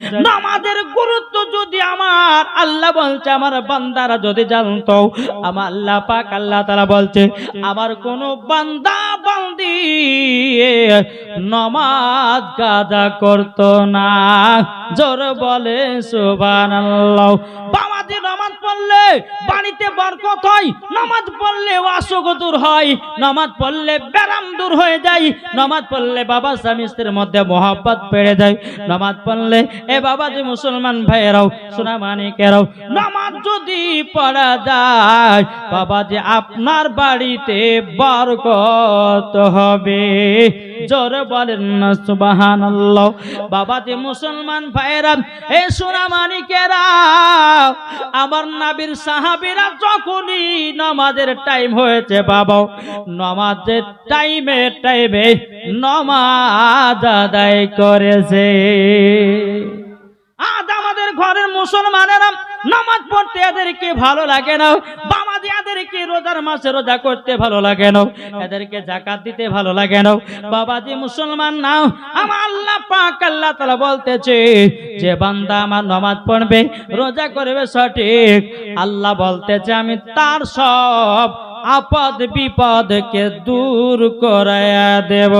নামাজের গুরুত্ব যদি আমার আল্লাহ বলছে, আমার বান্দারা যদি জানতো, আমার আল্লাহ পাক আল্লাহ তারা বলছে, আমার কোন বান্দা বান্দি নমাজ গাদা করত না। জোর বলে সুবহানাল্লাহ। বাবাজি নামাজ পড়লে বাড়িতে বরকত হয়, নামাজ পড়লে অসুখ দূর হয়, নামাজ পড়লে ব্যারাম দূর হয়ে যায়, নামাজ পড়লে বাবা স্বামী স্ত্রীর মধ্যে মহাব্বত বেড়ে যায়, নামাজ পড়লে, এ বাবা যে মুসলমান ভাইয়েরাও সোনা মানিকেরাও নামাজ যদি পড়া যায়, বাবা যে আপনার বাড়িতে বরকত হবে। জোরে বলেন না, সুবহানাল্লাহ। বাবা যে মুসলমান ভাইয়েরা, এ সোনা মানিকেরা, আমার নাবির সাহাবীরা যখনই নামাজের টাইম হয়েছে, বাবা, নমাজের টাইমে টাইমে নামাজ আদায় করেছে। আজ আমাদের ঘরের মুসলমানেরা নামাজ পড়তে এদেরকে ভালো লাগে না। বামাদি এদেরকে রোজার মাসে রোজা করতে ভালো লাগে না। এদেরকে জাকাত দিতে ভালো লাগে না। বাবাজি মুসলমান নাও আমার আল্লাহ পাক আল্লাহ তাআলা বলতেছে, যে বান্দা আমার নামাজ পড়বে, রোজা করবে সঠিক। আল্লাহ বলতেছে, আমি তার সব আপদ বিপদকে দূর করায়া দেব।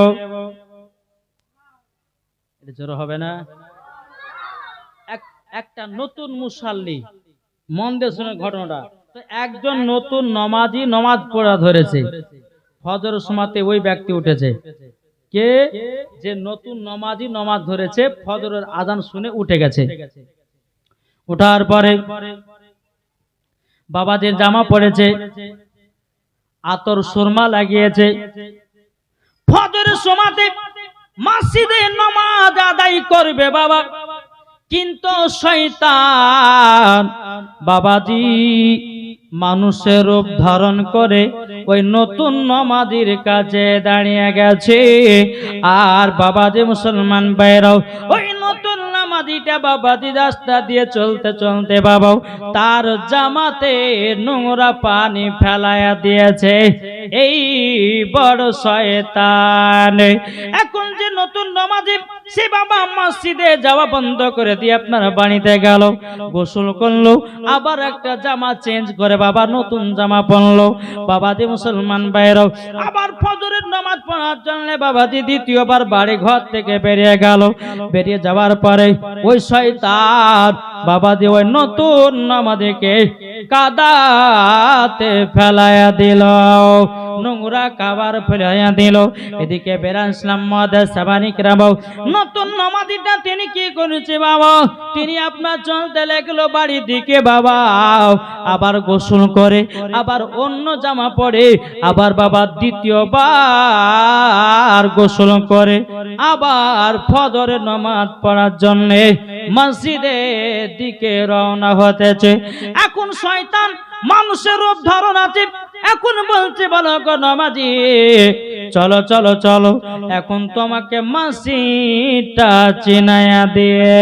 জোর হবে না? একটা নতুন মুসাল্লি। মন দিয়ে শুনে ঘটনাটা। একজন নতুন নমাজি নমাজ পড়া ধরেছে। ফজর সমাতে ওই ব্যক্তি উঠেছে। কে? যে নতুন নমাজি নমাজ ধরেছে, ফজরের আজান শুনে উঠে গেছে। ওঠার পরে বাবাদের জামা পড়েছে আতর সুরমা লাগিয়েছে। ফজরের সমাতে মসজিদে নামাজ আদায় করবে বাবা। কিন্তু শয়তান বাবাজি মানুষের রূপ ধারণ করে ওই নতুন নমাজির কাছে দাঁড়িয়ে গেছে। আর বাবাজি মুসলমান বাইরাও ওই নামাজিটা বাবাজি রাস্তা দিয়ে চলতে চলতে বাবাও তার জামাতে নোংরা পানি ফেলায়া দিয়েছে। এই বড় শয়তান। এখন যে নতুন নমাজি সে বাবা মসজিদে যাওয়া বন্ধ করে দিয়ে আপনার বাড়িতে গেল, গোসল করল, আবার একটা জামা চেঞ্জ করে বাবা নতুন জামা পরলো। বাবাজি মুসলমান বাইরেও আবার ফজরের নামাজ পড়ার জন্য বাবাজি দ্বিতীয়বার বাড়ি ঘর থেকে বেরিয়ে গেল। বেরিয়ে যাওয়ার পরে ওই শয়তান বাবাজি ওই নতুন নামাজকে কাদাতে ফেলায়া দিল, নোংরা কাবার ফেলাইয়া দিল। এদিকে বেরান ইসলাম মহাদেশ সাবানিক নতুন নমাদিটা তিনি কি করেছে বাবা? তিনি আপনার চলতে লাগল বাড়ির দিকে বাবা। আবার গোসল করে, আবার অন্য জামা পরে, আবার বাবা দ্বিতীয়বার গোসল করে, আবার ফদরে নমাজ পড়ার জন্য মসজিদের দিকে রওনা হতেছে। এখন শয়তান মানুষের রূপ ধারণ আছে। এখন বলছে, বলো গো নমাজি, চলো চলো চলো। এখন তোমাকে মাসিটা চিনায়া দিয়ে।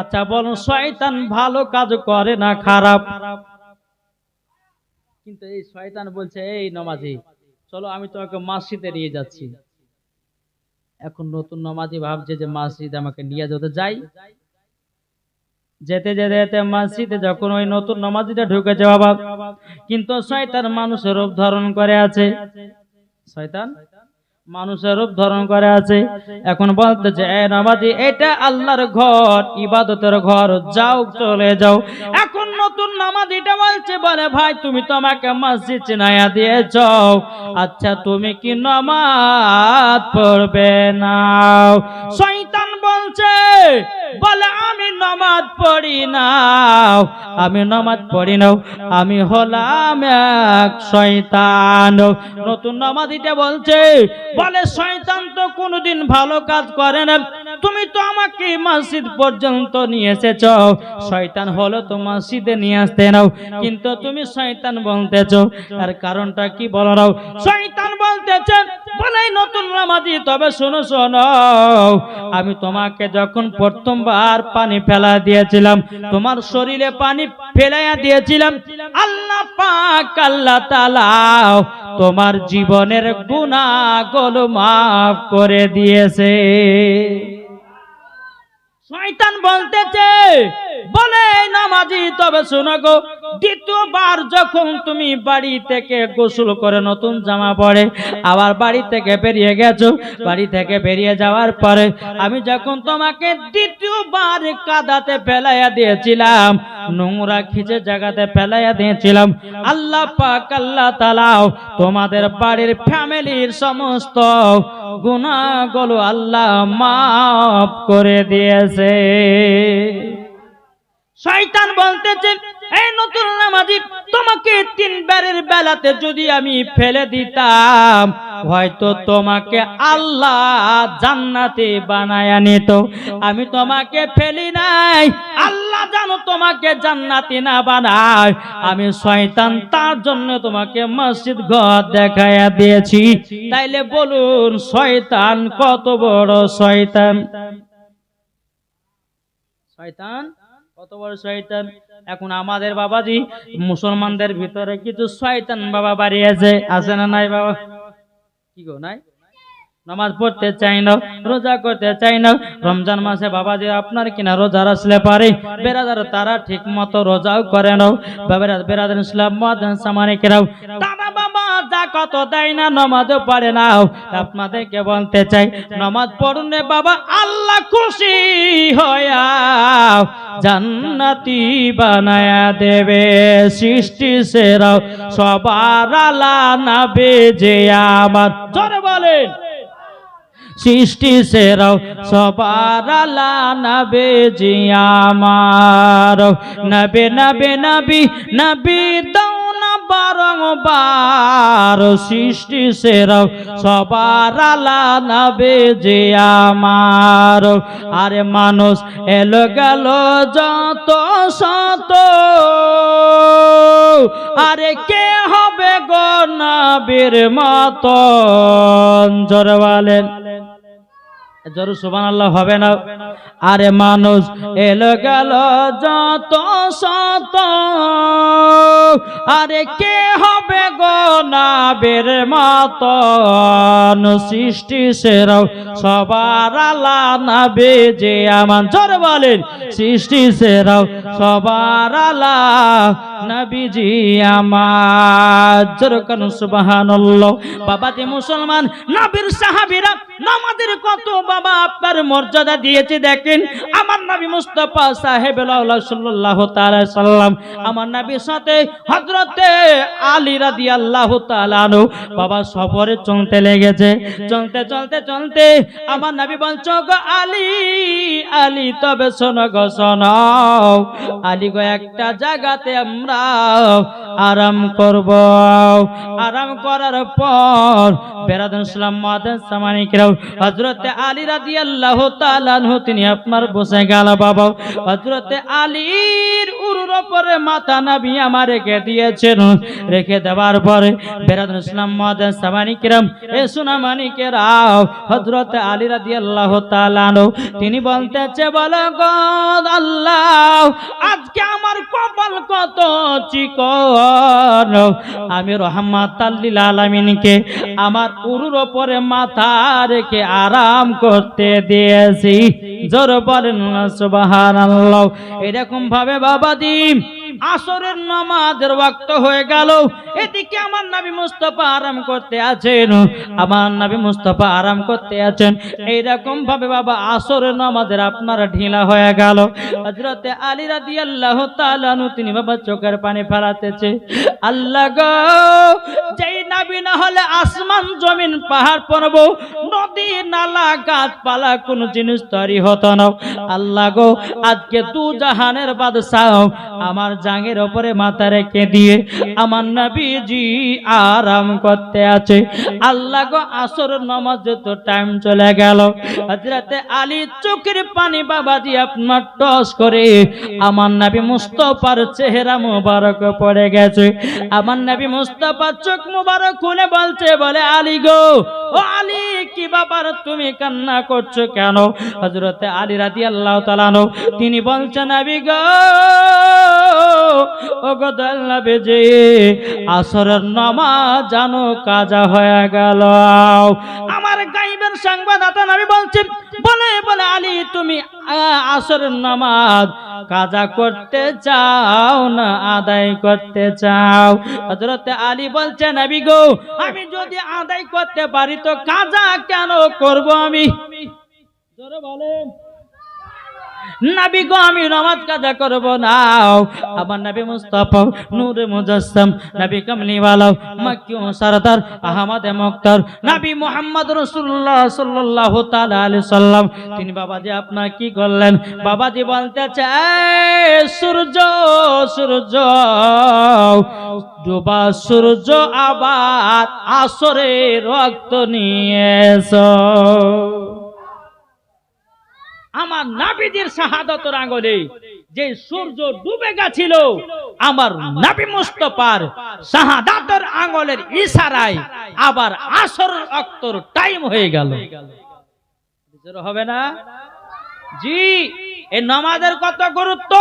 আচ্ছা বলো, শয়তান ভালো কাজ করে না খারাপ? কিন্তু এই শয়তান বলছে, এই নমাজি, চলো, আমি তোমাকে মসজিদে নিয়ে যাচ্ছি। এখন নতুন নমাজি ভাবছে যে, মসজিদ আমাকে নিয়ে যেতে যাই যেতে যেতে যেতে মসজিদে যখন ওই নতুন নমাজিটা ঢুকেছে বাবা, কিন্তু শয়তান মানুষের রূপ ধারণ করে আছে। শয়তান? মানুষের রূপ ধারণ করে আছে। এখন বলতেছে এ নামাজি, এটা আল্লাহর ঘর, ইবাদতের ঘর, যাও, চলে যাও। এখন নতুন নামাজিটা বলছে, বলে, ভাই, তুমি তো আমাকে মসজিদ চিনাইয়া দিয়েছ আচ্ছা তুমি কি নামাজ পড়বে না? শয়তান বলছে, বলে, আমি নামাজ পড়ি না। আমি নামাজ পড়ি না। আমি হলাম এক শয়তান। নতুন নামাজিটা বলছে বলে, শয়তান তো কোনোদিন ভালো কাজ করে না। তুমি তো আমাকে মসজিদ পর্যন্ত নিয়ে এসেছ। শয়তান হলো তো মসজিদে নিয়ে আসতে নাও। কিন্তু তুমি শয়তান বলতেছ। আর কারণটা কি বলো নাও? শয়তান বলতেছে, বলে নতুন নামাজি, তবে শোনো শোনো। আমি তোমাকে যখন প্রথমবার পানি ফেলা দিয়েছিলাম, তোমার শরীরে পানি ফেলাইয়া দিয়েছিলাম আল্লাহ পাক আল্লাহ তাআলা তোমার জীবনের গুনাহগুলো মাফ করে দিয়েছে। শয়তান বলতেছে, বলে নামাজি, তবে শোনো গো, দ্বিতীয়বার যখন তুমি বাড়ি থেকে গোসল করে নতুন জামা পরে আবার বাড়ি থেকে বেরিয়ে গেছো, বাড়ি থেকে বেরিয়ে যাওয়ার পরে আমি যখন তোমাকে দ্বিতীয়বার কাদাতে ফেলাইয়া দিয়েছিলাম, নোংরা খিচে জায়গাতে ফেলাইয়া দিয়েছিলাম, আল্লাহ পাক, আল্লাহ তালাও তোমাদের বাড়ির ফ্যামিলির সমস্ত গুণাগুলো আল্লাহ মাফ করে দিয়েছে। শয়তান বলতেছে, এই নতুন নামাজি, তোমাকে তিনবারের বেলাতে যদি আমি ফেলে দিতাম, হয়তো তোমাকে আল্লাহ জান্নাতে বানায়া নিত। আমি তোমাকে ফেলি নাই, আল্লাহ জানো তোমাকে জান্নাতি না বানায়। আমি শয়তান, তার জন্য তোমাকে মসজিদ ঘর দেখাইয়া দিয়েছি। তাইলে বলুন, শয়তান কত বড় শয়তান? শয়তান? কত বড় শয়তান? এখন আমাদের বাবাজি মুসলমানদের ভিতরে কিছু শয়তান বাবা বাড়িয়েছে। আছে না নাই বাবা? কি গো, নাই? নামাজ পড়তে চাই না, রোজা করতে চাই না। রমজান মাসে বাবাজি, আপনার কিনা রোজা আসলে পারে? বেরাদার তারা ঠিক মতো রোজাও করে নাও। বেরাদার ইসলাম মাদান সামানে কেরাও। তারা যা কত দেয় না, নামাজও পারে না। আপনাদেরকে বলতে চাই, নামাজ পড়ুন বাবা আল্লাহ খুশি হয়া জান্নাতি বানায়া দেবে। সৃষ্টি সেরাও সবার আলা না বেজে আমার। জোরে বলেন। সৃষ্টি সেরাও সবার আলা নবে জি আমার। নবে নবে, নবী নবী না বারংবার সৃষ্টি সেরাও সবার আলা নবে যে আমার। আরে মানুষ এলো গেল যত শত। আরে কে হবে গো নবীর মতন? জোরে বলেন। জরু সুবান আল্লাহ হবে না। আরে মানুষ এলো গেল যত শত। আরে কে হবে গো নাবের মতন? সৃষ্টি সেরাও, সবার আলা না বেজে আমার জোর বলেন। সৃষ্টি সেরাও, সবার আলা নবীজি আমার জোর কানু সুবহানাল্লাহ। বাবাতে মুসলমান, নবীর সাহাবীরা, নামাজের কত বাবা আপনার মর্যাদা দিয়েছে, দেখেন। আমার নবী মুস্তাফা সাহেব তাআলা সাল্লাম, আমার নবীর সাথে হযরতে আলী তাআলা আনহু, বাবা সফরে চলতে লেগেছে। চলতে চলতে চলতে আমার নবী গো আলী আলী তবে শোনো গো, শোনো। আলী গো, একটা জায়গাতে আমরা আরাম করব। আরাম করার পর বেরাদুল ইসলাম মাদান সামানিকরাও হযরতে আলী রাদিয়াল্লাহু তাআলা আনহু, তিনি আপনার বসে গেল, বাবা। হযরতে আলীর উরুর উপরে মাথা নবী আমার রেখে দিয়েছেন রেখে দেওয়ার পরে বেরাদুল ইসলাম সামানিকরাম এ আলী আনহু, তিনি বলতেছে, বলো আল্লাহ, আজকে আমার কপাল কত চিকন। আমি রহমাত আলামিনকে, আমার উরুর ওপরে মাথা রেখে আরাম করতে দিয়েছি। জোর বলেন সুবাহ এরকম ভাবে বাবা দিন। আসরের নামাজের ওয়াক্ত হয়ে গেল। এদিকে আমার নবী মুস্তাফা আরাম করতে আছেন। আমার নবী মুস্তাফা আরাম করতে আছেন। এইরকম ভাবে বাবা আসরের নামাজের আপনার ঢিলা হয়ে গেল। হযরতে আলী রাদিয়াল্লাহু তাআলা আনহু, তিনি বাবা চোখের পানি ফেলাতেছে। আল্লাহ গো, যেই নাবি না হলে আসমান, জমিন, পাহাড় পর্ব নদী, নালা, গাছপালা, কোন জিনিস তৈরি হতো না। আল্লাহ গো, আজকে তু জাহানের বাদশাহ, আমার জাঙ্গের ওপরে মাথা রেখে দিয়ে, আমার নবীজি আরাম করতে আছে। আল্লাহ গো, আসর নামাজ তো টাইম চলে গেল। হযরতে আলী চোখের পানি বাবাজি আপনার টস করে, আমার নবী মুস্তফার চেহারা মুবারক পড়ে গেছে। আমার নবী মুস্তফার চোখ মুবারক খুলে বলছে, বলে, আলী গো, ও আলী, কি বাবার তুমি কান্না করছ কেন? হযরতে আলী রাদিয়াল্লাহু তাআলা আনহু, তিনি বলছেন, নবী গো ও গো দয়াল বেজে আসরের নামাজ জানো কাজা হয়ে গেল। আমার গাইবের সংবাদদাতা নবী বলছেন বলে বলে, আলী, তুমি আসরের নামাজ কাজা করতে চাও না, আদায় করতে চাও? হযরত আলী বলছেন নবী গো, আমি যদি আদায় করতে পারি তো কাজা কেন করব আমি? বলেন। নাবি গো, আমি নামাজ কাজা করব না। আমার নবী মুস্তাফা নূরে মুজাসসাম, নবী কামলিওয়ালা, মক্কি সরদার, আহমদ মুক্তার, নবী মুহাম্মদ রাসূলুল্লাহ সাল্লাল্লাহু তাআলা আলাইহি সাল্লাম। তিনি বাবাজি, আপনার কি করলেন? বাবাজি বলতে চায় সূর্য সূর্য, ডোবা সূর্য আবার আসরে রক্ত নিয়ে এসো আমার নাবিদের শাহাদতের আঙ্গলে যে সূর্য ডুবে গেছিল, আমার নাবি মুস্তফার শাহাদাতের আঙ্গলের ইশারায় আবার আসর অক্তর টাইম হয়ে গেল। হবে না? জি, এই নামাজের কত গুরুত্ব?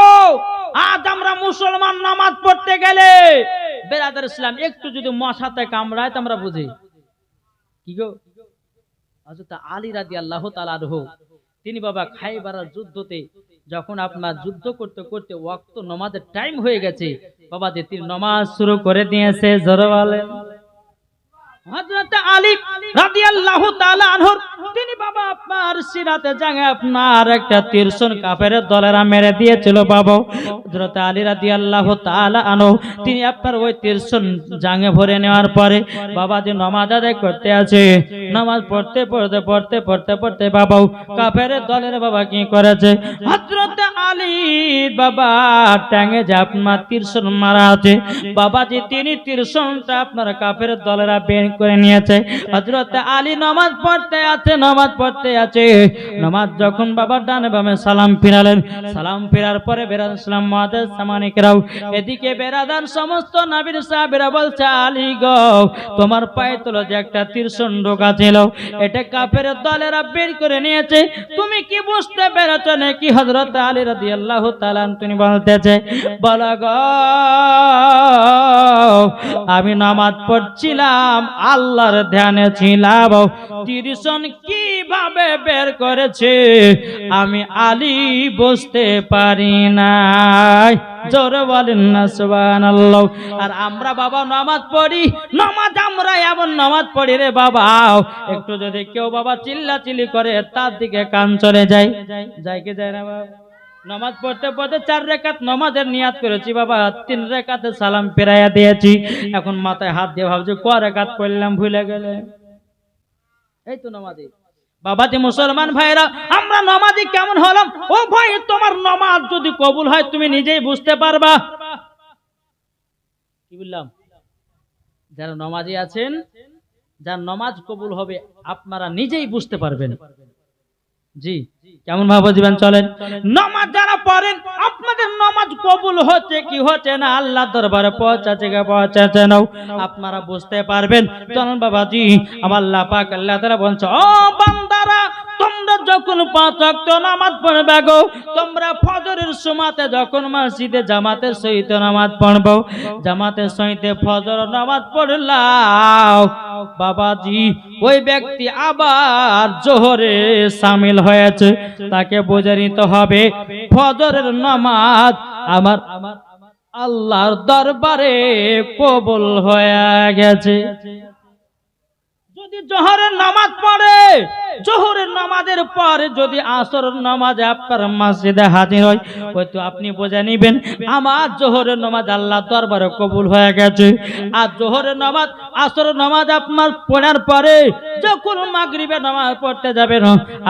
আজ আমরা মুসলমান নামাজ পড়তে গেলে বেরাদার ইসলাম একটু যদি মশাতে কামড়ায় তো আমরা বুঝি। কি গো? হযরত আলী রাদিয়াল্লাহু তাআলা আনহু তিনি বাবা খাইবারার যুদ্ধতে যখন আপনার যুদ্ধ করতে করতে ওয়াক্ত নমাজের টাইম হয়ে গেছে, বাবা যে তিনি নমাজ শুরু করে দিয়েছে, জোরে তিনি আপনার ওই ভরে নেওয়ার পরে বাবা যে নামাজ আদায় করতে আছে। পড়তে পড়তে পড়তে পড়তে পড়তে বাবা কাফেরের দলের বাবা কি করেছে? হযরত আলী বাবা ট্যাঙ্গে যে আপনার তিরসন মারা আছে। বাবা যে তিনি তিরসনটা আপনার কাফের দলেরা বের করে নিয়েছে। হযরত আলী নামাজ পড়তে আছে, নামাজ পড়তে আছে। নামাজ যখন বাবা ডানে বামে সালাম ফিরালেন, সালাম ফেরার পরে বেরাদ ইসলাম মাদের সামানিকরাও এদিকে বেরাদার সমস্ত নবীর সাহাবীরা বলছে, আলী গো, তোমার পায়ে তোলো যে একটা তীর্ষণ ঢোকা ছিল, এটা কাপের দলেরা বের করে নিয়েছে। তুমি কি বুঝতে পেরেছ নাকি? হযরত আলী রাদিয়াল্লাহু তালান তুমি বলতেছে, বলো গ, আমি নামাজ পড়ছিলাম আল্লাহর ধ্যানে ছিলাম। তিরিশন কীভাবে বের করেছে? আমি আলী বুঝতে পারি নাই। না আর আমরা বাবা নামাজ পড়ি, নামাজ আমরা এমন নামাজ পড়ি রে বাবা। একটু যদি কেউ বাবা চিল্লা চিল্লি করে, তার দিকে কান চলে যায়। যায় কি যায় না বাবা? নামাজ পড়তে পড়তে চার রেখাত নামাজের নিয়াত করেছি, বাবা, তিন রেখাতে সালাম ফেরাইয়া দিয়েছি। এখন মাথায় হাত দিয়ে ভাবছি, ক রেখাত পড়লাম, ভুলে গেলে? এই তো নামাজে। বাবাজি, মুসলমান ভাইরা আমরা নামাজি কেমন হলাম? ও ভাই, তোমার নামাজ যদি কবুল হয়, তুমি নিজেই বুঝতে পারবা। কি বললাম? যারা নমাজি আছেন, যার নমাজ কবুল হবে, আপনারা নিজেই বুঝতে পারবেন। জি, কেমন ভাবে জীবন চলেন? নমাজ যারা পড়েন, আপনাদের নমাজ কবুল হচ্ছে কি হচ্ছে না? আল্লাহ দরবারে পৌঁছাচ্ছে কে পৌঁছাচ্ছে না? আপনারা বুঝতে পারবেন। চলেন বাবাজি, আমার আল্লাহ পাক আল্লাহ তারা বলছে, ও বান্দারা তোমরা যখন পাঁচ ওয়াক্ত নামাজ পড়বে গো, তোমরা ফজরের সময়তে যখন মসজিদে জামাতের সহিত নামাজ পড়ব। জামাতের সহিত ফজর নামাজ পড়লাম বাবাজি, ওই ব্যক্তি আবার জোহরে সামিল হয়েছে। তাকে বুঝে নিতে হবে, ফজরের নামাজ আমার আল্লাহর দরবারে কবুল হয়ে গেছে। যদি জোহরের নামাজ পড়ে জোহরের নামাজের পরে যদি আসরের নামাজে আপনার মসজিদে হাজির হয়, হয়তো আপনি বুঝে নিবেন, আমার জোহরের নামাজ আল্লাহ দরবারে কবুল হয়ে গেছে। আর জোহরের নামাজ, আসরের নামাজ আপনার পড়ার পরে যখন মাগরিবে নামাজ পড়তে যাবেন,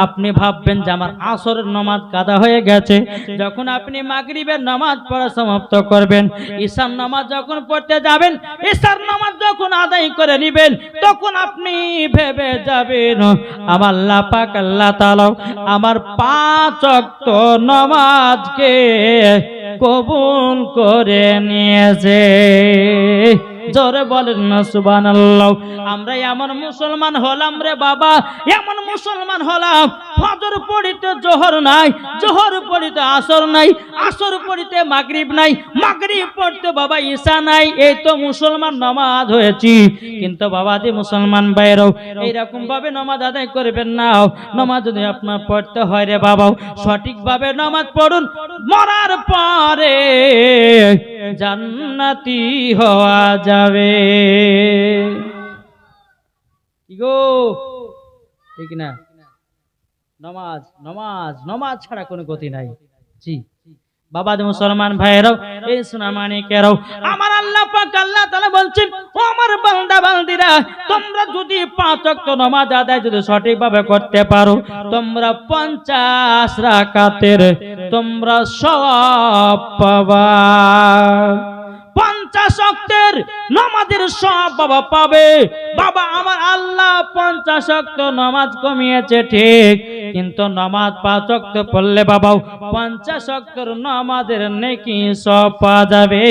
আপনি ভাববেন যে আমার আসরের নামাজ কাদা হয়ে গেছে। যখন আপনি মাগরিবের নামাজ পড়া সমাপ্ত করবেন, ঈশার নামাজ যখন পড়তে যাবেন, ঈশার নামাজ যখন আদায় করে নিবেন, তখন আপনি ভেবে যাবেন, আমার আল্লাহ পাক আল্লাহ তাআলা আমার পাঁচ ওয়াক্ত নামাজকে কবুল করে নিয়েছে। জোরে বলেন না, সুবহানাল্লাহ। আমরা এমন মুসলমান হলাম রে বাবা, এমন মুসলমান হলাম, ফজর পড়িতে জোহর নাই, জোহর পড়িতে আসর নাই, আসর পড়িতে মাগরিব নাই, মাগরিব পড়তে বাবা ঈশা নাই, এই তো মুসলমান নামাজ হয়েছি। কিন্তু বাবা যে মুসলমান বাইরেও এইরকম ভাবে নামাজ আদায় করবেন না। নামাজ যদি আপনার পড়তে হয় রে বাবাও সঠিকভাবে নামাজ পড়ুন, মরার পরে জান্নাতি হওয়া যাবে। গো? ঠিক না? নমাজ নমাজ নমাজ ছাড়া কোনো গতি নাই। জি। বাবা মুসলমান বান্দিরা, তোমরা যদি করতে পারো, তোমরা তোমরা পাবা। পঞ্চাশ অক্টের নামাজের সব বাবা পাবে। বাবা, আমার আল্লাহ পঞ্চাশ অক্ট নামাজ কমিয়েছে ঠিক, কিন্তু নামাজ পাঁচ অক্ট পড়লে বাবাও পঞ্চাশ অক্টর নামাজের নেকি সব পাওয়া যাবে।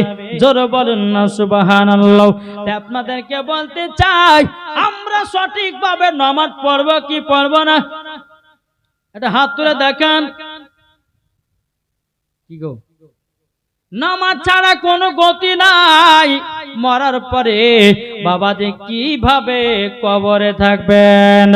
জোর বলুন না সুবাহান আপনাদেরকে বলতে চাই, আমরা সঠিকভাবে নামাজ পড়ব কি পড়ব না? এটা হাত তুলে দেখান। কি গো? নামাজ ছাড়া কোনো গতি নাই। মরার পরে বাবা যে কীভাবে কবরে থাকবেন?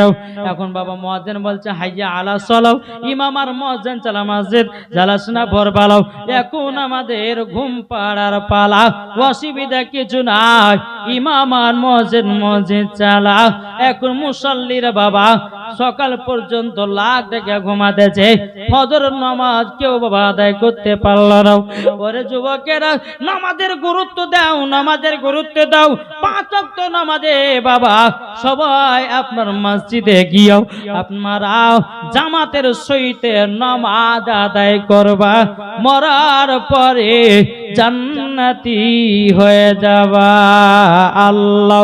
এখন বাবা মহাজেন বলছে, হাইয়া আলা চলাও ইমাম আর মহাজেন চালা মসজিদ জ্বালাসনা ভর বালাও এখন আমাদের ঘুম পাড়ার পালা, অসুবিধা কিছু নাই। ইমাম আর মহাজেন মসজিদ চালা। এখন মুসল্লির বাবা সকাল পর্যন্ত লাখ দেখে ঘুমাতেছে। ফজর নামাজ কেউ বাবা আদায় করতে পারল না। ওরে যুবকেরা, নামাজের গুরুত্ব দাও, নামাজের গুরুত্ব দাও। পাঁচ ওয়াক্ত নামাজে, বাবা, সবাই আপনার মসজিদে গিয়েও জামাতের সহিতে নামাজ আদায় করবা, মরার পরে জান্নাতি হয়ে যাবা। আল্লাহ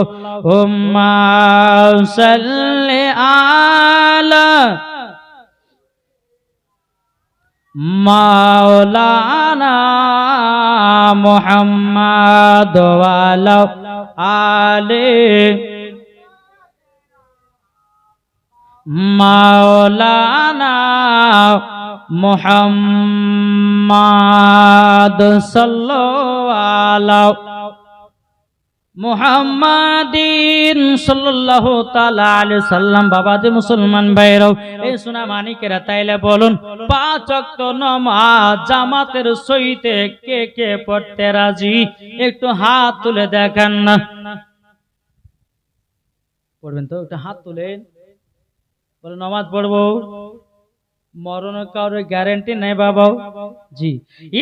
মাওলানা মুহাম্মদ ওয়ালা আলে মাওলানা মোহাম্মদ সাল্লাল্লাহু মুহাম্মাদিন সাল্লাল্লাহু তাআলা আলাইহি সাল্লাম বাবা যে মুসলমান ভাইরাও, এই সোনা মানিকেরা তাইলে বলুন, পাঁচ ওয়াক্ত নামাজ জামাতের সহিতে কে কে পড়তে রাজি? একটু হাত তুলে দেখান না। পড়বেন তো? একটু হাত তুলেন। বলে, নামাজ পড়ব। মরণের কারোর গ্যারেন্টি নেই বাবা জি।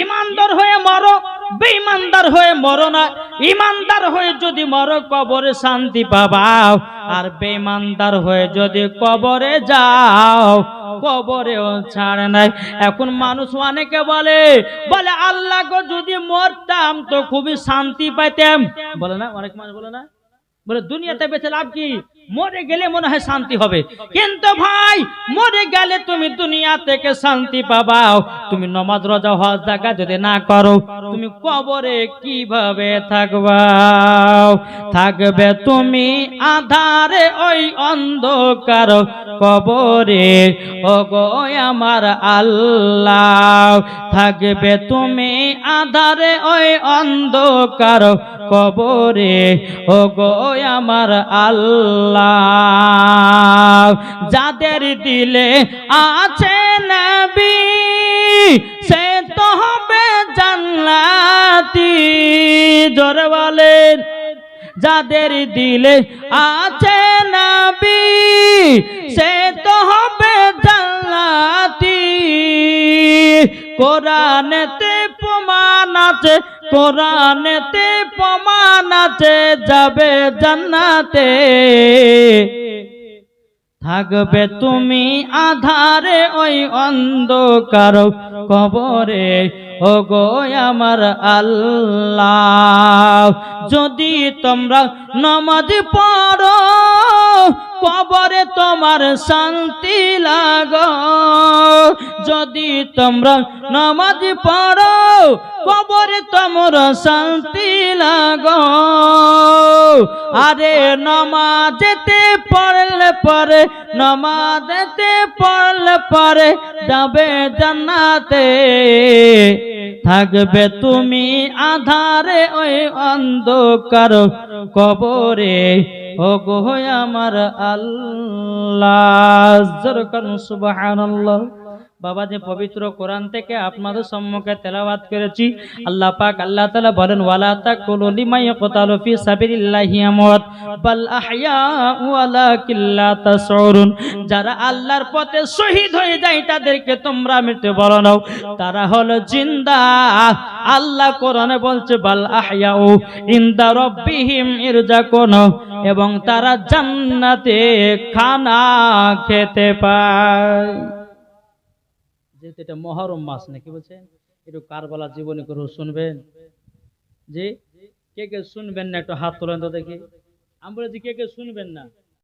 ইমানদার হয়ে মরো, বেঈমানদার হয়ে মরো না। ইমানদার হয়ে যদি মরো, কবরে শান্তি পাবাও। আর বেঈমানদার হয়ে যদি কবরে যাও, কবরেও ছাড়ে নাই। এখন মানুষ অনেকে বলে বলে, আল্লাহ যদি মরতাম তো খুবই শান্তি পাইতাম। বলে না? অনেক মানুষ বলে না? বলে, দুনিয়াতে বেঁচে লাভ কি? মরে গেলে মনে হয় শান্তি হবে। কিন্তু ভাই, মরে গেলে তুমি দুনিয়া থেকে শান্তি পাবাও। তুমি নমাজ, রোজা, হজ জায়গা যদি না করো, তুমি কবরে কীভাবে থাকবাও? থাকবে তুমি আধারে ওই অন্ধকার কবরে। ও গো আমার আল্লাহ। থাকবে তুমি আধারে ওই অন্ধকার কবরে। ও গো আমার আল্লাহ। যাদের দিলে আছে জান্নাতি জোরে বলেন যাদের দিলে আছে নবী, সে তো হবে জান্নাতি। কোরআনেতে প্রমাণ আছে, কোরআনেতে প্রমাণ আছে, যাবে জান্নাতে। থাকবে তুমি আধারে ওই অন্ধকার কবরে। ও গো আমার আল্লাহ, যদি তোমরা নমাজ পড়ো, কবরে তোমার শান্তি লাগো। যদি তোমরা নামাজ পড়ো কবরে তোমার শান্তি লাগো। আরে নমাজেতে পড়লে পরে, নমাজেতে পড়লে পরে যাবে জান্নাতে। থাকবে তুমি আধারে ওই অন্ধকার কবরে। ও গো আমার আল্লাহ সুবহানাল্লাহ। বাবা, যে পবিত্র কোরআন থেকে আপনাদের সম্মুখে তেলাওয়াত করেছি, আল্লাহ পাক আল্লাহ তাআলা বলেন যারা আল্লাহর পথে শহীদ হয়ে যায়, তাদেরকে তোমরা মৃত্যু বলো নাও। তারা হলো জিন্দা। আল্লাহ কোরআনে বলছে, বাল আহইয়াউ ইনদা রাব্বিহিম ইরজাকুন। এবং তারা জান্নাতে খানা খেতে পায়। যেহেতু এটা মহরম মাস নাকি বলছেন, একটু কারবালা জীবনে করে শুনবেন। যে কে কে শুনবেন না একটু হাত তোলেন তো দেখি। আমি বলেছি কে কে শুনবেন না?